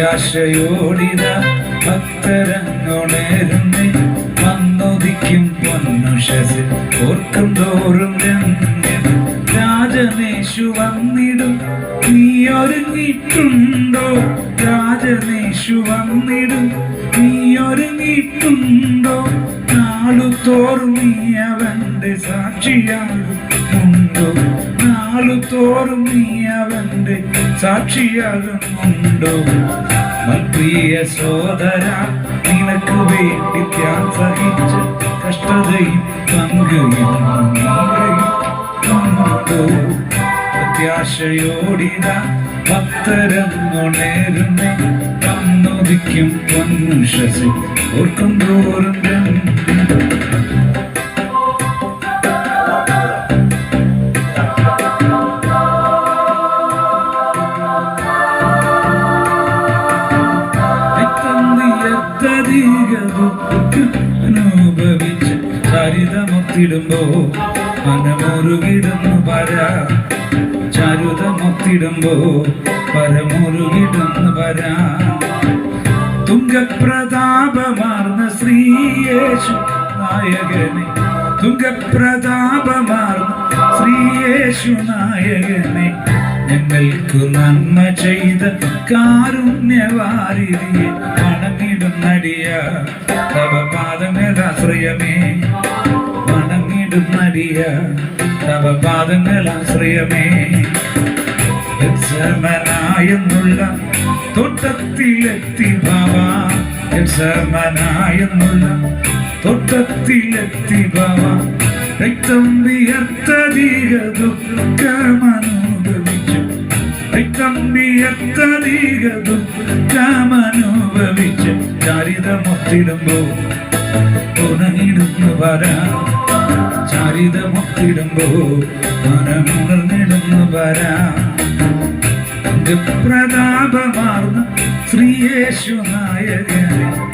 പ്രത്യാശയോടിത ഭക്തരങ്ങുണരുന്നേ വന്നൊതിക്കും പൊന്നുഷസ് ഓർക്കും തോറും രമ്യം. രാജനേശു വന്നിടും നീ ഒരുങ്ങിയിട്ടുണ്ടോ രാജനേശു വന്നിടും നീ ഒരുങ്ങിയിട്ടുണ്ടോ നാളു തോറും നീ അവന്റെ സാക്ഷിയാകുന്നുണ്ടോ നാളു തോറും നീ അവന്റെ സാക്ഷിയാകുന്നുണ്ടോ? പ്രിയ സോദര നിനക്ക് വേണ്ടി ത്യാൻ സഹിച്ച കഷ്ടതയും പങ്കുണ്ടോ പ്രത്യാശയോടിത ഭക്തരെന്നുണേരുന്നേ തന്നുദിക്കും പൊന്നുഷസി ഓർക്കും തോറും അനുഭവിച്ച് ചരിതമൊത്തിടുമ്പോ മനമുറുകിടുന്നു പര. ചരിതമൊത്തിടുമ്പോ പരമുറുകിടുന്നു പര. തുങ്കപ്രതാപമാർന്ന ശ്രീയേശു നായകനെ തുങ്കപ്രതാപമാർന്ന ശ്രീയേശു നായകനെ ഞങ്ങൾക്ക് നന്മ ചെയ്ത കാരുണ്യവാരിയെ മണങ്ങിടുന്നടിയ തവപാദങ്ങളാശ്രയമേ മണങ്ങിടുന്നടിയ തവപാദങ്ങളാശ്രയമേ തവ തൊട്ടത്തിലെത്തി ബാബ യത്സമനായെന്നുള്ള തൊട്ടത്തിലെത്തി ബാബ രക്തം വിയർത്തധിക ദുഃഖമനുഭവിച്ചു രക്തം വിയർത്തധിക ദുഃഖമനുഭവിച്ചു ചാരിതമൊത്തിടുമ്പോ ഉണങ്ങിടുന്നു വരാ. ചാരിതമൊത്തിടുമ്പോ മനമുണർന്നിടുന്നു വരാ. പ്രതാപമാർന്ന ശ്രീയേശു നായകനെ